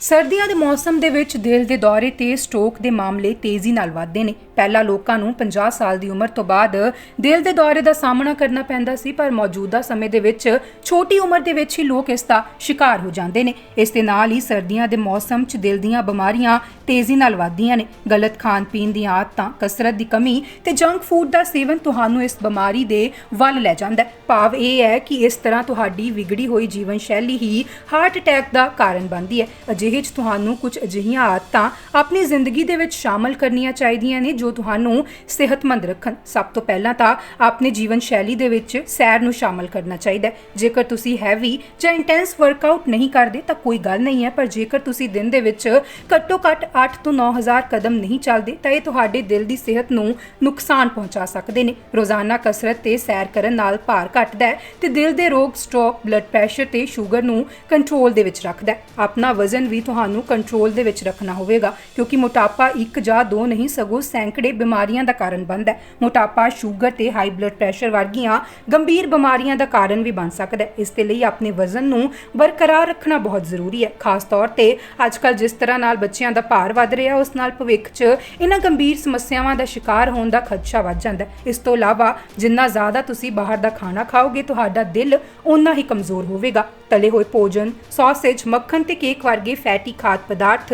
ਸਰਦੀਆਂ ਦੇ ਮੌਸਮ ਦੇ ਵਿੱਚ ਦਿਲ ਦੇ ਦੌਰੇ ਤੇ ਸਟ੍ਰੋਕ ਦੇ ਮਾਮਲੇ ਤੇਜ਼ੀ ਨਾਲ ਵਧਦੇ ਨੇ। ਪਹਿਲਾਂ ਲੋਕਾਂ ਨੂੰ 50 ਸਾਲ ਦੀ ਉਮਰ ਤੋਂ ਬਾਅਦ ਦਿਲ ਦੇ ਦੌਰੇ ਦਾ ਸਾਹਮਣਾ ਕਰਨਾ ਪੈਂਦਾ ਸੀ, ਪਰ ਮੌਜੂਦਾ ਸਮੇਂ ਦੇ ਵਿੱਚ ਛੋਟੀ ਉਮਰ ਦੇ ਵਿੱਚ ਹੀ ਲੋਕ ਇਸ ਦਾ ਸ਼ਿਕਾਰ ਹੋ ਜਾਂਦੇ ਨੇ। ਇਸ ਦੇ ਨਾਲ ਹੀ ਸਰਦੀਆਂ ਦੇ ਮੌਸਮ 'ਚ ਦਿਲ ਦੀਆਂ ਬਿਮਾਰੀਆਂ ਤੇਜ਼ੀ ਨਾਲ ਵਧਦੀਆਂ ਨੇ। ਗਲਤ ਖਾਣ ਪੀਣ ਦੀਆਂ ਆਦਤਾਂ, ਕਸਰਤ ਦੀ ਕਮੀ ਤੇ ਜੰਕ ਫੂਡ ਦਾ ਸੇਵਨ ਤੁਹਾਨੂੰ ਇਸ ਬਿਮਾਰੀ ਦੇ ਵੱਲ ਲੈ ਜਾਂਦਾ ਹੈ। ਭਾਵ ਇਹ ਹੈ ਕਿ ਇਸ ਤਰ੍ਹਾਂ ਤੁਹਾਡੀ ਵਿਗੜੀ ਹੋਈ ਜੀਵਨ ਸ਼ੈਲੀ ਹੀ ਹਾਰਟ ਅਟੈਕ ਦਾ ਕਾਰਨ ਬਣਦੀ ਹੈ। ਅਜਿਹੇ 'ਚ ਤੁਹਾਨੂੰ ਕੁਝ ਅਜਿਹੀਆਂ ਆਦਤਾਂ ਆਪਣੀ ਜ਼ਿੰਦਗੀ ਦੇ ਵਿੱਚ ਸ਼ਾਮਲ ਕਰਨੀਆਂ ਚਾਹੀਦੀਆਂ ਨੇ ਜੋ ਤੁਹਾਨੂੰ ਸਿਹਤਮੰਦ ਰੱਖਣ। ਸਭ ਤੋਂ ਪਹਿਲਾਂ ਤਾਂ ਆਪਣੇ ਜੀਵਨ ਸ਼ੈਲੀ ਦੇ ਵਿੱਚ ਸੈਰ ਨੂੰ ਸ਼ਾਮਲ ਕਰਨਾ ਚਾਹੀਦਾ ਹੈ। ਜੇਕਰ ਤੁਸੀਂ ਹੈਵੀ ਜਾਂ ਇੰਟੈਂਸ ਵਰਕਆਊਟ ਨਹੀਂ ਕਰਦੇ ਤਾਂ ਕੋਈ ਗੱਲ ਨਹੀਂ ਹੈ, ਪਰ ਜੇਕਰ ਤੁਸੀਂ ਦਿਨ ਦੇ ਵਿੱਚ ਘੱਟੋ ਘੱਟ 8 ਤੋਂ 9000 ਕਦਮ ਨਹੀਂ ਚੱਲਦੇ ਤਾਂ ਇਹ ਤੁਹਾਡੇ ਦਿਲ ਦੀ ਸਿਹਤ ਨੂੰ ਨੁਕਸਾਨ ਪਹੁੰਚਾ ਸਕਦੇ ਨੇ। ਰੋਜ਼ਾਨਾ ਕਸਰਤ ਤੇ ਸੈਰ ਕਰਨ ਨਾਲ ਭਾਰ ਘਟਦਾ ਹੈ ਤੇ ਦਿਲ ਦੇ ਰੋਗ, ਸਟ੍ਰੋਕ ਬਲੱਡ ਪ੍ਰੈਸ਼ਰ ਤੇ ਸ਼ੂਗਰ ਨੂੰ ਕੰਟਰੋਲ ਦੇ ਵਿੱਚ ਰੱਖਦਾ ਹੈ। ਆਪਣਾ ਵਜ਼ਨ ਵੀ ਤੁਹਾਨੂੰ ਕੰਟਰੋਲ ਦੇ ਵਿੱਚ ਰੱਖਣਾ ਹੋਵੇਗਾ, ਕਿਉਂਕਿ ਮੋਟਾਪਾ ਇੱਕ ਜਾਂ ਦੋ ਨਹੀਂ, ਸਗੋਂ ਸੈਂਕੜੇ ਬਿਮਾਰੀਆਂ ਦਾ ਕਾਰਨ ਬਣਦਾ ਹੈ। ਮੋਟਾਪਾ, ਸ਼ੂਗਰ ਤੇ ਹਾਈ ਬਲੱਡ ਪ੍ਰੈਸ਼ਰ ਵਰਗੀਆਂ ਗੰਭੀਰ ਬਿਮਾਰੀਆਂ ਦਾ ਕਾਰਨ ਵੀ ਬਣ ਸਕਦਾ ਹੈ। ਇਸ ਦੇ ਲਈ ਆਪਣੇ ਵਜ਼ਨ ਨੂੰ ਬਰਕਰਾਰ ਰੱਖਣਾ ਬਹੁਤ ਜ਼ਰੂਰੀ ਹੈ। ਖਾਸ ਤੌਰ ਤੇ ਅੱਜਕੱਲ ਜਿਸ ਤਰ੍ਹਾਂ ਨਾਲ ਬੱਚਿਆਂ ਦਾ ਭਾਰ ਵੱਧ ਰਿਹਾ, ਉਸ ਨਾਲ ਭਵਿੱਖ 'ਚ ਇਹਨਾਂ ਗੰਭੀਰ ਸਮੱਸਿਆਵਾਂ ਦਾ ਸ਼ਿਕਾਰ ਹੋਣ ਦਾ ਖਦਸ਼ਾ ਵੱਧ ਜਾਂਦਾ ਹੈ। ਇਸ ਤੋਂ ਇਲਾਵਾ ਜਿੰਨਾ ਜ਼ਿਆਦਾ ਤੁਸੀਂ ਬਾਹਰ ਦਾ ਖਾਣਾ ਖਾਓਗੇ, ਤੁਹਾਡਾ ਦਿਲ ਉਨਾ ਹੀ ਕਮਜ਼ੋਰ ਹੋਵੇਗਾ। ਤਲੇ ਹੋਏ ਭੋਜਨ ਸੌਸੇਜ ਮੱਖਣ ਤੇ ਕੇਕ ਵਰਗੇ ਫੈਟੀ ਖਾਦ ਪਦਾਰਥ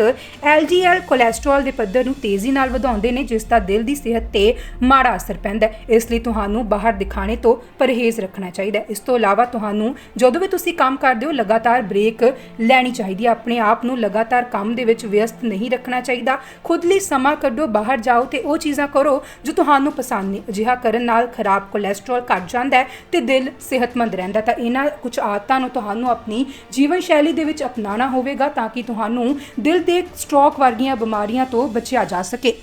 LDL ਕੋਲੇਸਟ੍ਰੋਲ ਦੇ ਪੱਧਰ ਨੂੰ ਤੇਜ਼ੀ ਨਾਲ ਵਧਾਉਂਦੇ ਨੇ, ਜਿਸ ਦਾ ਦਿਲ ਦੀ ਸਿਹਤ ਤੇ ਮਾੜਾ ਅਸਰ ਪੈਂਦਾ ਹੈ। ਇਸ ਲਈ ਤੁਹਾਨੂੰ ਬਾਹਰ ਦਿਖਾਣੇ ਤੋਂ ਪਰਹੇਜ਼ ਰੱਖਣਾ ਚਾਹੀਦਾ ਹੈ। ਇਸ ਤੋਂ ਇਲਾਵਾ ਤੁਹਾਨੂੰ ਜਦੋਂ ਵੀ ਤੁਸੀਂ ਕੰਮ ਕਰਦੇ ਹੋ, ਲਗਾਤਾਰ ਬ੍ਰੇਕ ਲੈਣੀ ਚਾਹੀਦੀ ਹੈ। ਆਪਣੇ ਆਪ ਨੂੰ ਲਗਾਤਾਰ ਕੰਮ ਦੇ ਵਿੱਚ ਵਿਅਸਤ ਨਹੀਂ ਰੱਖਣਾ ਚਾਹੀਦਾ। ਖੁਦ ਲਈ ਸਮਾਂ ਕੱਢੋ, ਬਾਹਰ ਜਾਓ ਤੇ ਉਹ ਚੀਜ਼ਾਂ ਕਰੋ ਜੋ ਤੁਹਾਨੂੰ ਪਸੰਦ ਨੇ। ਅਜਿਹਾ ਕਰਨ ਨਾਲ ਖਰਾਬ ਕੋਲੇਸਟ੍ਰੋਲ ਘਟ ਜਾਂਦਾ ਹੈ ਤੇ ਦਿਲ ਸਿਹਤਮੰਦ ਰਹਿੰਦਾ ਤਾਂ ਇਹਨਾਂ ਕੁਝ ਆਦਤਾਂ ਨੂੰ ਤੁਹਾਨੂੰ ਆਪਣੀ ਜੀਵਨ ਸ਼ੈਲੀ ਦੇ ਵਿੱਚ ਅਪਣਾਉਣਾ ਹੋਵੇਗਾ ਤਾਂ ਕਿ ਕਿ ਤੁਹਾਨੂੰ ਦਿਲ ਦੇ ਸਟ੍ਰੋਕ ਵਰਗੀਆਂ ਬਿਮਾਰੀਆਂ ਤੋਂ ਬਚਿਆ ਜਾ ਸਕੇ।